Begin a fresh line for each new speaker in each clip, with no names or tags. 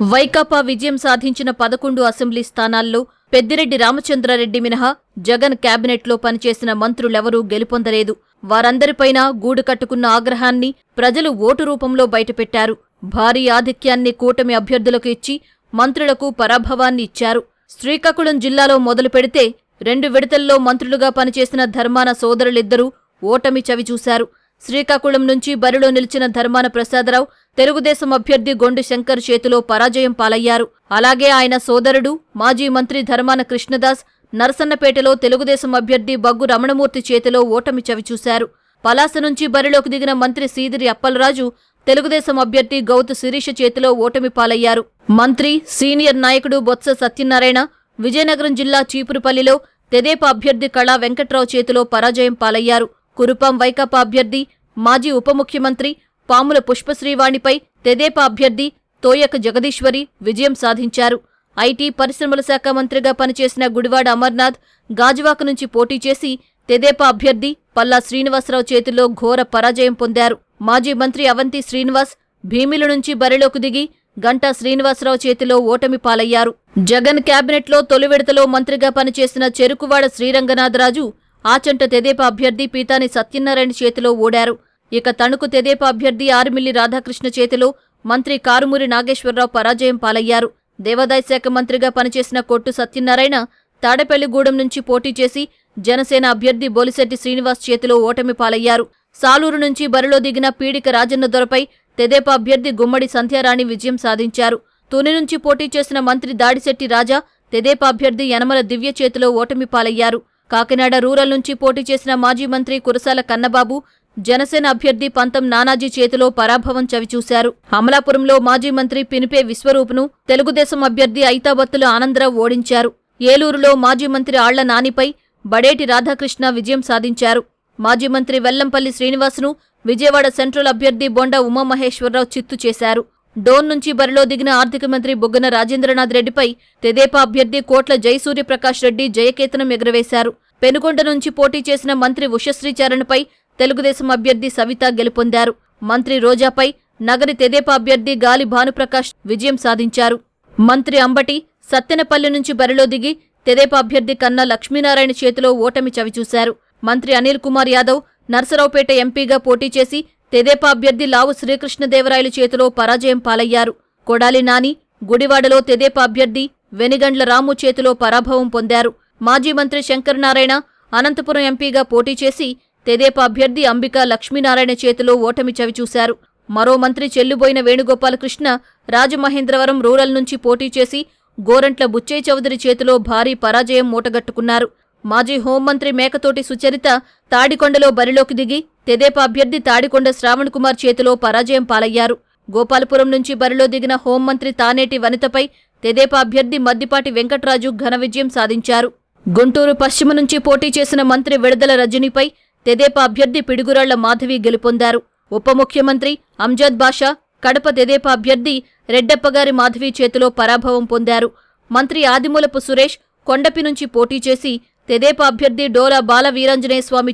వైకాపా విజయం సాధించిన పదకొండు అసెంబ్లీ స్థానాల్లో పెద్దిరెడ్డి రామచంద్రారెడ్డి మినహా జగన్ కేబినెట్లో పనిచేసిన మంత్రులెవరూ గెలుపొందలేదు. వారందరిపైనా గూడు కట్టుకున్న ఆగ్రహాన్ని ప్రజలు ఓటు రూపంలో బయటపెట్టారు. భారీ ఆధిక్యాన్ని కూటమి అభ్యర్థులకు ఇచ్చి మంత్రులకు పరాభవాన్ని ఇచ్చారు. శ్రీకాకుళం జిల్లాలో మొదలు పెడితే రెండు విడతల్లో మంత్రులుగా పనిచేసిన ధర్మాన సోదరులిద్దరూ ఓటమి చవిచూశారు. శ్రీకాకుళం నుంచి బరిలో నిలిచిన ధర్మాన ప్రసాదరావు తెలుగుదేశం అభ్యర్థి గొండు శంకర్ చేతిలో పరాజయం పాలయ్యారు. అలాగే ఆయన సోదరుడు మాజీ మంత్రి ధర్మాన కృష్ణదాస్ నరసన్నపేటలో తెలుగుదేశం అభ్యర్థి బగ్గు రమణమూర్తి చేతిలో ఓటమి చవిచూశారు పలాస నుంచి బరిలోకి దిగిన మంత్రి సీదిరి అప్పలరాజు తెలుగుదేశం అభ్యర్థి గౌతు శిరీష చేతిలో ఓటమి పాలయ్యారు. మంత్రి సీనియర్ నాయకుడు బొత్స సత్యనారాయణ విజయనగరం జిల్లా చీపురుపల్లిలో తెదేప అభ్యర్థి కళా వెంకట్రావు చేతిలో పరాజయం పాలయ్యారు. కురుపాం వైకాపా అభ్యర్థి మాజీ ఉప ముఖ్యమంత్రి పాముల పుష్పశ్రీవాణిపై తెదేపా అభ్యర్థి తోయక జగదీశ్వరి విజయం సాధించారు. ఐటీ పరిశ్రమల శాఖ మంత్రిగా పనిచేసిన గుడివాడ అమర్నాథ్ గాజువాక నుంచి పోటీ చేసి తెదేపా అభ్యర్థి పల్లా శ్రీనివాసరావు చేతిలో ఘోర పరాజయం పొందారు. మాజీ మంత్రి అవంతి శ్రీనివాస్ భీమిల నుంచి బరిలోకి దిగి గంటా శ్రీనివాసరావు చేతిలో ఓటమి పాలయ్యారు. జగన్ కేబినెట్లో తొలి విడతలో మంత్రిగా పనిచేసిన చెరుకువాడ శ్రీరంగనాథరాజు ఆచంట తెదేపా అభ్యర్థి పీతాని సత్యనారాయణ చేతిలో ఓడారు. ఇక తణుకు తెదేప అభ్యర్థి ఆరుమిల్లి రాధాకృష్ణ చేతిలో మంత్రి కారుమూరి నాగేశ్వరరావు పరాజయం పాలయ్యారు. దేవాదాయ శాఖ మంత్రిగా పనిచేసిన కొట్టు సత్యనారాయణ తాడేపల్లిగూడెం నుంచి పోటీ చేసి జనసేన అభ్యర్థి బొలిశెట్టి శ్రీనివాస్ చేతిలో ఓటమి పాలయ్యారు. సాలూరు నుంచి బరిలో దిగిన పీడిక రాజన్న దొరపై తెదేపా అభ్యర్థి గుమ్మడి సంధ్యారాణి విజయం సాధించారు. తుని నుంచి పోటీ చేసిన మంత్రి దాడిశెట్టి రాజా తెదేప అభ్యర్థి యనమల దివ్య చేతిలో ఓటమి పాలయ్యారు. కాకినాడ రూరల్ నుంచి పోటీ చేసిన మాజీ మంత్రి కురసాల కన్నబాబు జనసేన అభ్యర్థి పంతం నానాజీ చేతిలో పరాభవం చవిచూశారు. అమలాపురంలో మాజీ మంత్రి పినిపే విశ్వరూపును తెలుగుదేశం అభ్యర్థి ఐతాబత్తుల ఆనందరావు ఓడించారు. ఏలూరులో మాజీ మంత్రి ఆళ్ళ నానిపై బడేటి రాధాకృష్ణ విజయం సాధించారు. మాజీ మంత్రి వెల్లంపల్లి శ్రీనివాసును విజయవాడ సెంట్రల్ అభ్యర్థి బొండ ఉమామహేశ్వరరావు చిత్తు చేశారు. డోన్ నుంచి బరిలో దిగిన ఆర్థిక మంత్రి బుగ్గన రాజేంద్రనాథ్ రెడ్డిపై తెదేపా అభ్యర్థి కోట్ల జయసూర్యప్రకాష్ రెడ్డి జయకేతనం ఎగురవేశారు. పెనుకొండ నుంచి పోటీ చేసిన మంత్రి ఉషశ్రీచరణ్పై తెలుగుదేశం అభ్యర్థి సవిత గెలుపొందారు. మంత్రి రోజాపై నగరి తెదేపా అభ్యర్థి గాలి భానుప్రకాష్ విజయం సాధించారు. మంత్రి అంబటి సత్తెనపల్లి నుంచి బరిలో దిగి తెదేపా అభ్యర్థి కన్నా లక్ష్మీనారాయణ చేతిలో ఓటమి చవిచూశారు. మంత్రి అనిల్ కుమార్ యాదవ్ నర్సరావుపేట ఎంపీగా పోటీ చేసి తెదేపా అభ్యర్థి లావు శ్రీకృష్ణదేవరాయలు చేతిలో పరాజయం పాలయ్యారు. కొడాలి నాని గుడివాడలో తెదేపా అభ్యర్థి వెనిగండ్ల రాము చేతిలో పరాభవం పొందారు. మాజీ మంత్రి శంకర్ నారాయణ అనంతపురం ఎంపీగా పోటీ చేసి తెదేపా అభ్యర్థి అంబికా లక్ష్మీనారాయణ చేతిలో ఓటమి చవిచూశారు మరో మంత్రి చెల్లుబోయిన వేణుగోపాలకృష్ణ రాజమహేంద్రవరం రూరల్ నుంచి పోటీ చేసి గోరంట్ల బుచ్చయ్య చౌదరి చేతిలో భారీ పరాజయం మూటగట్టుకున్నారు. మాజీ హోంమంత్రి మేకతోటి సుచరిత తాడికొండలో బరిలోకి దిగి తెదేపా అభ్యర్థి తాడికొండ శ్రావణ్ కుమార్ చేతిలో పరాజయం పాలయ్యారు. గోపాలపురం నుంచి బరిలో దిగిన హోంమంత్రి తానేటి వనితపై తెదేపా అభ్యర్థి మద్దిపాటి వెంకట్రాజు ఘన విజయం సాధించారు. గుంటూరు పశ్చిమ నుంచి పోటీ చేసిన మంత్రి విడుదల రజనీపై తెదేపా అభ్యర్థి పిడుగురాళ్ళ మాధవి గెలుపొందారు. ఉప ముఖ్యమంత్రి అంజద్ బాషా కడప తెదేపా అభ్యర్థి రెడ్డప్పగారి మాధవి చేతిలో పరాభవం పొందారు. మంత్రి ఆదిమూలపు సురేష్ కొండపి నుంచి పోటీ చేసి తెదేపా అభ్యర్థి డోలా బాల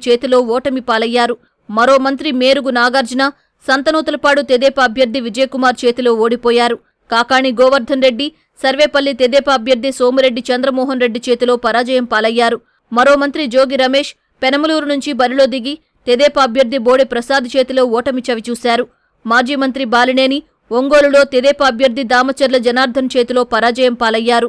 చేతిలో ఓటమి పాలయ్యారు. మరో మంత్రి మేరుగు నాగార్జున సంతనూతలపాడు తెదేపా అభ్యర్థి విజయకుమార్ చేతిలో ఓడిపోయారు. కాకాణి గోవర్ధన్ రెడ్డి సర్వేపల్లి తెదేపా అభ్యర్థి సోమిరెడ్డి చంద్రమోహన్ రెడ్డి చేతిలో పరాజయం పాలయ్యారు. మరో మంత్రి జోగి రమేష్ పెనమలూరు నుంచి బరిలో దిగి తెదేపా అభ్యర్థి బోడె ప్రసాద్ చేతిలో ఓటమి చవిచూశారు మాజీ మంత్రి బాలినేని ఒంగోలులో తెదేపా అభ్యర్థి దామచర్ల జనార్దన్ చేతిలో పరాజయం పాలయ్యారు.